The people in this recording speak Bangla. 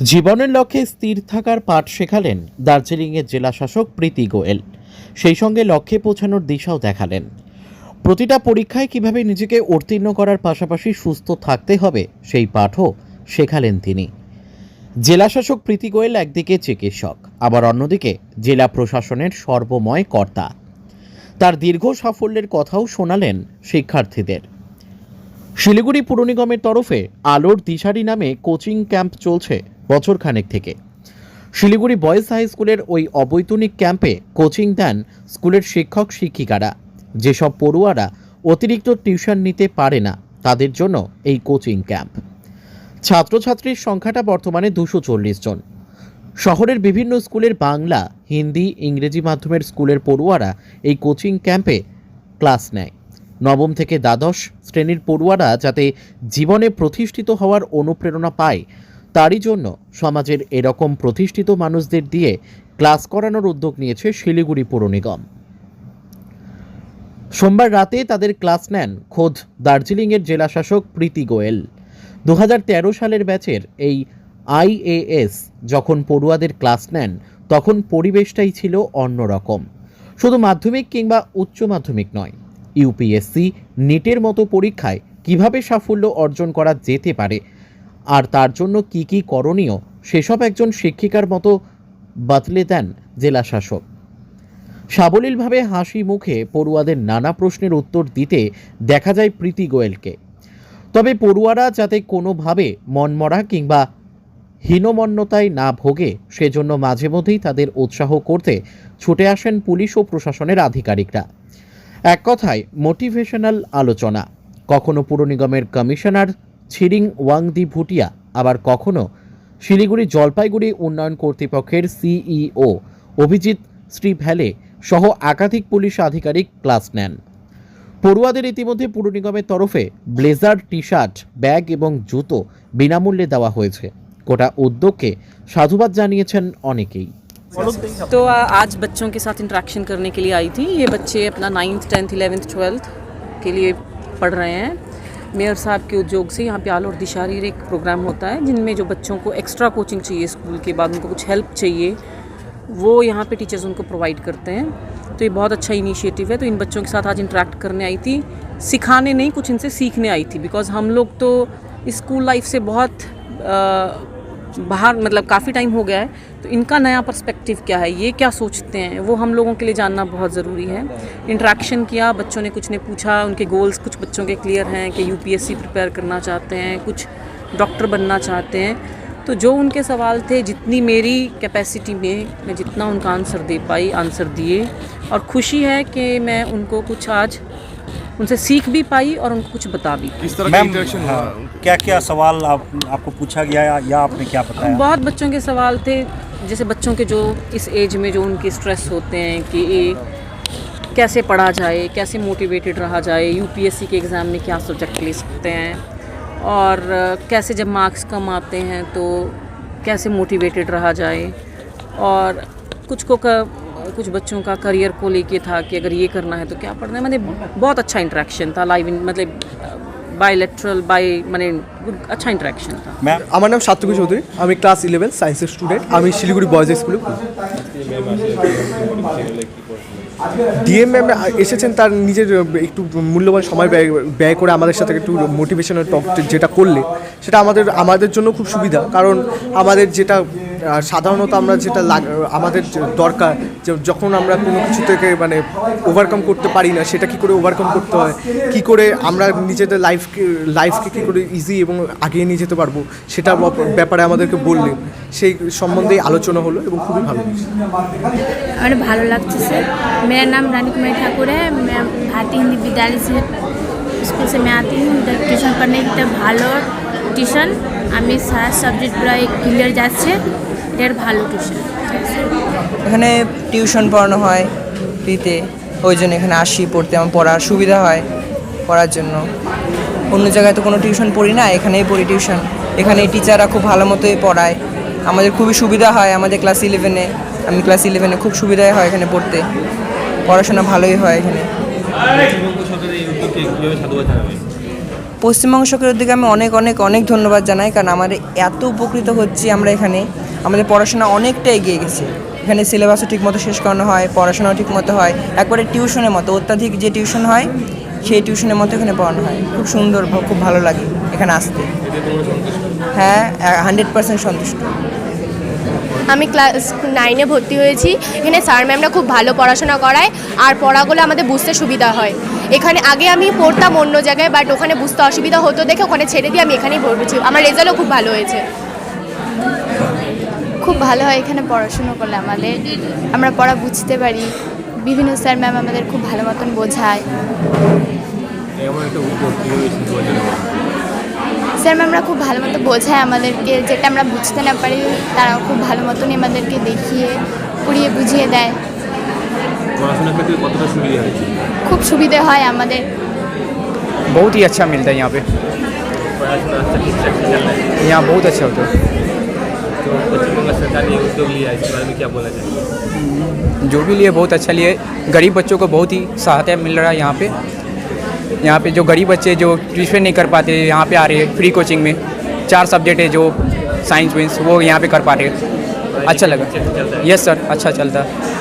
জীবনের লক্ষ্যে স্থির থাকার পাঠ শেখালেন দার্জিলিংয়ের জেলা শাসক প্রীতি গোয়েল। সেই সঙ্গে লক্ষ্যে পৌঁছানোর দিশাও দেখালেন। প্রতিটা পরীক্ষায় কীভাবে নিজেকে উত্তীর্ণ করার পাশাপাশি সুস্থ থাকতে হবে সেই পাঠও শেখালেন তিনি। জেলা শাসক প্রীতি গোয়েল একদিকে চিকিৎসক, আবার অন্যদিকে জেলা প্রশাসনের সর্বময় কর্তা। তার দীর্ঘ সাফল্যের কথাও শোনালেন শিক্ষার্থীদের। শিলিগুড়ি পুর নিগমের তরফে আলোর দিশারি নামে কোচিং ক্যাম্প চলছে বছরখানেক থেকে। শিলিগুড়ি বয়েজ হাই স্কুলের ওই অবৈতনিক ক্যাম্পে কোচিং দেন স্কুলের শিক্ষক, শিক্ষিকারা। যেসব পড়ুয়ারা অতিরিক্ত টিউশন নিতে পারে না, তাদের জন্য এই কোচিং ক্যাম্প। ছাত্রছাত্রীর সংখ্যাটা বর্তমানে দুশো চল্লিশ জন। শহরের বিভিন্ন স্কুলের বাংলা, হিন্দি, ইংরেজি মাধ্যমের স্কুলের পড়ুয়ারা এই কোচিং ক্যাম্পে ক্লাস নেয়। নবম থেকে দ্বাদশ শ্রেণির পড়ুয়ারা যাতে জীবনে প্রতিষ্ঠিত হওয়ার অনুপ্রেরণা পায় তারই জন্য সমাজের এরকম প্রতিষ্ঠিত মানুষদের দিয়ে ক্লাস করানোর উদ্যোগ নিয়েছে শিলিগুড়ি পৌর নিগম। সোমবার রাতে তাদের ক্লাস নেন খোদ দার্জিলিংয়ের জেলাশাসক প্রীতি গোয়েল। দু হাজার তেরো সালের ব্যাচের এই আইএএস যখন পড়ুয়াদের ক্লাস নেন, তখন পরিবেশটাই ছিল অন্যরকম। শুধু মাধ্যমিক কিংবা উচ্চ মাধ্যমিক নয় ইউপিএসসি নিটের মতো পরীক্ষায় কীভাবে সাফল্য অর্জন করা যেতে পারে আর তার জন্য কি কি করণীয় সেসব একজন শিক্ষিকার মতো বাতলে দেন জেলা শাসক। সাবলীলভাবে হাসি মুখে পড়ুয়াদের নানা প্রশ্নের উত্তর দিতে দেখা যায় প্রীতি গোয়েলকে। তবে পড়ুয়ারা যাতে কোনোভাবে মনমরা কিংবা হীনমন্যতায় না ভোগে, সেজন্য মাঝে মধ্যেই তাদের উৎসাহ করতে ছুটে আসেন পুলিশ ও প্রশাসনের আধিকারিকরা। এক কথায় মোটিভেশনাল আলোচনা। কখনো পুর নিগমের কমিশনার ছিরিং ওয়াংদি ভুটিয়া আবার কখনো শিলিগুড়ি জলপাইগুড়ি উন্নয়ন কর্তৃপক্ষের সিইও অভিজিৎ শ্রী ভ্যালে সহ একাধিক পুলিশ আধিকারিক ক্লাস নেন পড়ুয়াদের ইতিমধ্যে পুর নিগমের তরফে ব্লেজার টি শার্ট ব্যাগ এবং জুতো বিনামূল্যে দেওয়া হয়েছে গোটা উদ্যোগকে সাধুবাদ জানিয়েছেন অনেকেই तो आ, आज बच्चों के साथ इंटरेक्शन करने के लिए आई थी ये बच्चे अपना नाइन्थ टेंथ इलेवेंथ ट्वेल्थ के लिए पढ़ रहे हैं मेयर साहब के उद्योग से यहाँ पे आल और दिशारी एक प्रोग्राम होता है जिनमें जो बच्चों को एक्स्ट्रा कोचिंग चाहिए स्कूल के बाद उनको कुछ हेल्प चाहिए वो यहाँ पे टीचर्स उनको प्रोवाइड करते हैं। तो ये बहुत अच्छा इनिशिएटिव है। तो इन बच्चों के साथ आज इंटरेक्ट करने आई थी। सिखाने नहीं कुछ इनसे सीखने आई थी बिकॉज़ हम लोग तो स्कूल लाइफ से बहुत आ, बाहर मतलब काफ़ी टाइम हो गया है तो इनका नया पर्सपेक्टिव क्या है? ये क्या सोचते हैं? वो हम लोगों के लिए जानना बहुत ज़रूरी है। इंट्रैक्शन किया, बच्चों ने कुछ ने पूछा, उनके गोल्स कुछ बच्चों के क्लियर हैं कि यूपीएससी प्रिपेयर करना चाहते हैं, कुछ डॉक्टर बनना चाहते हैं। तो जो उनके सवाल थे, जितनी मेरी कैपेसिटी में मैं जितना उनका आंसर दे पाई आंसर दिए। और खुशी है कि मैं उनको कुछ आज उनसे सीख भी पाई और उनको कुछ बता भी किस तरह मैम हाँ, क्या क्या सवाल आप आपको पूछा गया या, या आपने क्या बताया? बहुत बच्चों के सवाल थे जैसे बच्चों के जो इस एज में जो उनके स्ट्रेस होते हैं कि कैसे पढ़ा जाए कैसे मोटिवेटेड रहा जाए यूपीएससी के एग्ज़ाम में क्या सब्जेक्ट ले सकते हैं और कैसे जब मार्क्स कम आते हैं तो कैसे मोटिवेटेड रहा जाए और कुछ को क, कुछ बच्चों का करियर को लेके था कि अगर ये करना है तो क्या पढ़ना है मतलब बहुत अच्छा इंटरेक्शन था लाइव मतलब बायलेटरल बाय মানে अच्छा इंटरेक्शन था मैम আমার নাম সাত্তকী চৌধুরী আমি ক্লাস ইলেভেন সায়েন্সের স্টুডেন্ট আমি শিলিগুড়ি বয়েজ স্কুলে পড়ি ডিএম ম্যাম এসেছেন তার নিজের একটু মূল্যবান সময় ব্যয় ব্যয় করে আমাদের সাথে একটু মোটিভেশনাল টক যেটা করলে সেটা আমাদের আমাদের জন্য খুব সুবিধা কারণ আমাদের যেটা আহ, সাধারণত আমরা যেটা লাগ- আমাদের যে দরকার যে যখন আমরা কোনো কিছু থেকে মানে ওভারকাম করতে পারি না সেটা কি করে ওভারকাম করতে হয় কি করে আমরা নিজেদের লাইফকে লাইফকে কি করে ইজি এবং আগিয়ে নিয়ে যেতে পারবো সেটা ব্যাপ- ব্যাপারে আমাদেরকে বললেন সেই সম্বন্ধেই আলোচনা হলো এবং খুবই ভালো লেগেছে। हमें भालो लगता से मेरा नाम रानी कुमारी ठाकुर है मैं भारतीय हिंदी विद्यालय से स्कूल से मैं आती हूँ इधर টিউশন पढ़ने की तरफ ভালো টিউশন আমি সারা সাবজেক্ট প্রায় ক্লিয়ার যাচ্ছে এটার ভালো টিউশন এখানে টিউশন পড়ানো হয় ফ্রিতে ওই জন্য এখানে আসি পড়তে, আমার পড়ার সুবিধা হয় পড়ার জন্য। অন্য জায়গায় তো কোনো টিউশন পড়ি না, এখানেই পড়ি টিউশন এখানে টিচাররা খুব ভালো মতোই পড়ায়। আমাদের খুবই সুবিধা হয় আমাদের ক্লাস ইলেভেনে আমি ক্লাস ইলেভেনে খুব সুবিধাই হয় এখানে পড়তে। পড়াশোনা ভালোই হয় এখানে। পশ্চিমবঙ্গ সরকারের দিকে আমি অনেক অনেক অনেক ধন্যবাদ জানাই, কারণ আমাদের এত উপকৃত হচ্ছি আমরা এখানে। আমাদের পড়াশোনা অনেকটা এগিয়ে গেছে। এখানে সিলেবাসও ঠিকমতো শেষ করানো হয়, পড়াশোনাও ঠিকমতো হয়। একবারে টিউশনের মতো, অত্যাধিক যে টিউশন হয়, সেই টিউশনের মতো এখানে পড়ানো হয়। খুব সুন্দর, খুব ভালো লাগে এখানে আসতে। হ্যাঁ হান্ড্রেড পার্সেন্ট সন্তুষ্ট। আমি ক্লাস নাইনে ভর্তি হয়েছি। এখানে স্যার ম্যামরা খুব ভালো পড়াশোনা করায়, আর পড়াগুলো আমাদের বুঝতে সুবিধা হয়। এখানে আগে আমি পড়তাম অন্য জায়গায়, বাট ওখানে বুঝতে অসুবিধা হতো দেখে ওখানে ছেড়ে দিয়ে আমি এখানেই পড়েছি। আমার রেজাল্টও খুব ভালো হয়েছে। খুব ভালো হয় এখানে পড়াশুনো করলে আমাদের আমরা পড়া বুঝতে পারি বিভিন্ন স্যার ম্যাম আমাদের খুব ভালো মতন বোঝায় স্যার ম্যামরা খুব ভালো মতো বোঝায় আমাদেরকে যেটা আমরা বুঝতে না পারি তারা খুব ভালো মতনই আমাদেরকে দেখিয়ে পড়িয়ে বুঝিয়ে দেয় পড়াশোনার ক্ষেত্রে কতটা সুবিধা হয়েছে খুব সুবিধে হয় আমাদের बहुत ही अच्छा मिलता है यहाँ पे पढ़ाशोना अच्छा ठीक ठाक से चल रहा है यहाँ बहुत अच्छा होता है तो बच्चों सरकार ने उद्योग लिया? इसके बारे में क्या बोला जाए? जो भी लिए बहुत अच्छा लिए। गरीब बच्चों को बहुत ही सहायता मिल रहा है यहाँ पे। यहाँ पे जो गरीब बच्चे जो ट्यूशन नहीं कर पाते यहाँ पे आ रहे हैं फ्री कोचिंग में। चार सब्जेक्ट है जो साइंस वाइंस वो यहाँ पे कर पा रहे हैं। अच्छा लगा। यस सर अच्छा चलता है।